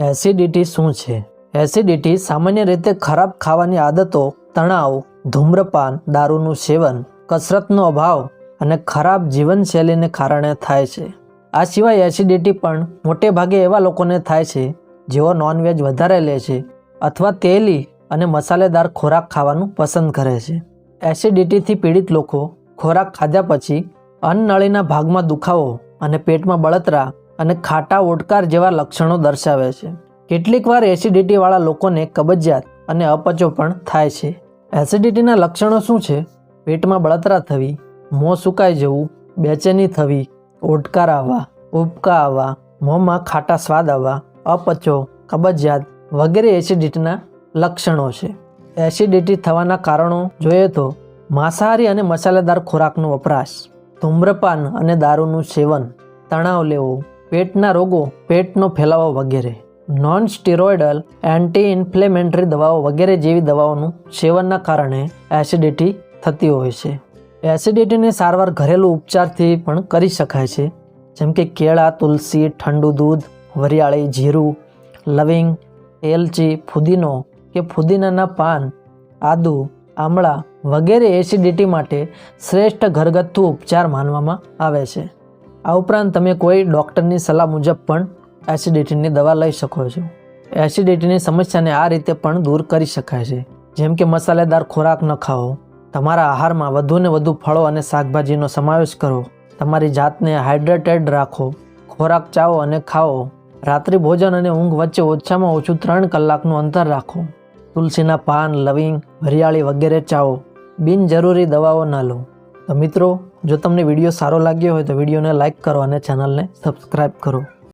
Acidity શું છે? Acidity સામાન્ય રીતે ખરાબ ખાવાની આદતો, તણાવ, ધૂમ્રપાન, દારૂનું સેવન, કસરતનો અભાવ અને ખરાબ જીવનશૈલીને કારણે થાય છે. આ સિવાય એસિડિટી પણ મોટે ભાગે એવા લોકોને થાય છે, જેઓ નોનવેજ વધારે લે છે અથવા તેલી અને મસાલેદાર ખોરાક ખાવાનું પસંદ કરે છે. એસિડિટીથી પીડિત લોકો ખોરાક ખાધા પછી અન્નનળીના ભાગમાં દુખાવો અને પેટમાં બળતરા અને ખાટા ઓડકાર જેવા લક્ષણો દર્શાવે છે. કેટલીક વાર એસિડિટીવાળા લોકોને કબજિયાત અને અપચો પણ થાય છે. એસિડિટીના લક્ષણો શું છે? પેટમાં બળતરા થવી, મોં સુકાઈ જવું, બેચેની થવી, ઓડકાર આવવા, ઉબકા આવવા, મોંમાં ખાટા સ્વાદ આવવા, અપચો, કબજિયાત વગેરે એસિડિટીના લક્ષણો છે. એસિડિટી થવાના કારણો જોઈએ તો માંસાહારી અને મસાલેદાર ખોરાકનો વપરાશ, ધૂમ્રપાન અને દારૂનું સેવન, તણાવ લેવો પેટના રોગો પેટનો ફેલાવો વગેરે. નોન સ્ટીરોઇડલ એન્ટી ઇન્ફ્લેમેટરી દવાઓ વગેરે જેવી દવાઓનું સેવનના કારણે એસિડિટી થતી હોય છે. એસિડિટીની સારવાર ઘરેલું ઉપચારથી પણ કરી શકાય છે. જેમ કે કેળા, તુલસી, ઠંડુ દૂધ, વરિયાળી, જીરું, લવિંગ, એલચી, ફુદીનો કે ફુદીનાના પાન, આદુ, આમળા વગેરે એસિડિટી માટે શ્રેષ્ઠ ઘરગથ્થુ ઉપચાર માનવામાં આવે છે. આ ઉપરાંત તમે કોઈ ડૉક્ટરની સલાહ મુજબ પણ એસિડિટીની દવા લઈ શકો છો. એસિડિટીની સમસ્યાને આ રીતે પણ દૂર કરી શકાય છે. જેમ કે મસાલેદાર ખોરાક ન ખાઓ, તમારા આહારમાં વધુને વધુ ફળો અને શાકભાજીનો સમાવેશ કરો, તમારી જાતને હાઇડ્રેટેડ રાખો, ખોરાક ચાવો અને ખાઓ, રાત્રિ ભોજન અને ઊંઘ વચ્ચે ઓછામાં ઓછું ત્રણ કલાકનું અંતર રાખો, તુલસીના પાન, લવિંગ હરિયાળી વગેરે ચાવો, બિનજરૂરી દવાઓ ન લો. તો મિત્રો જો તમને વીડિયો સારો લાગ્યો હોય તો વિડીયોને લાઇક કરો અને ચેનલને સબસ્ક્રાઈબ કરો.